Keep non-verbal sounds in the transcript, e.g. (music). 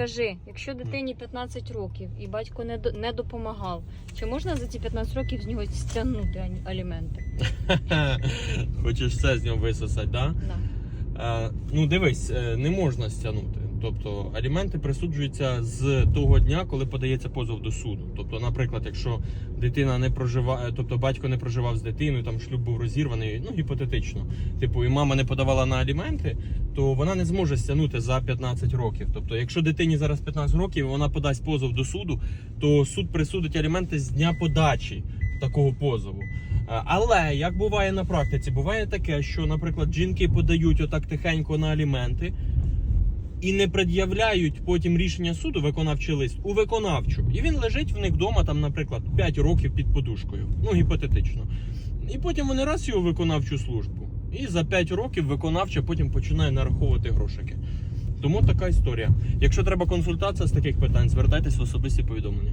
Скажи, якщо дитині 15 років і батько не, до- не допомагав, чи можна за ці 15 років з нього стягнути аліменти? (laughs) Хочеш все з нього висосати, да? Да. Е, ну дивись, е, не можна стягнути. Тобто аліменти присуджуються з того дня, коли подається позов до суду. Тобто, наприклад, якщо дитина не проживає, тобто батько не проживав з дитиною, там шлюб був розірваний, ну гіпотетично. Типу, і мама не подавала на аліменти, то вона не зможе стягнути за 15 років. Тобто, якщо дитині зараз 15 років, і вона подасть позов до суду, то суд присудить аліменти з дня подачі такого позову. Е, Але як буває на практиці, буває таке, що, наприклад, жінки подають отак тихенько на аліменти і не пред'являють потім рішення суду, виконавчий лист, у виконавчу. І він лежить в них вдома, там, наприклад, 5 років під подушкою. Ну, гіпотетично. І потім вони раз його виконавчу службу. І за 5 років виконавча потім починає нараховувати грошики. Тому така історія. Якщо треба консультація з таких питань, звертайтесь в особисті повідомлення.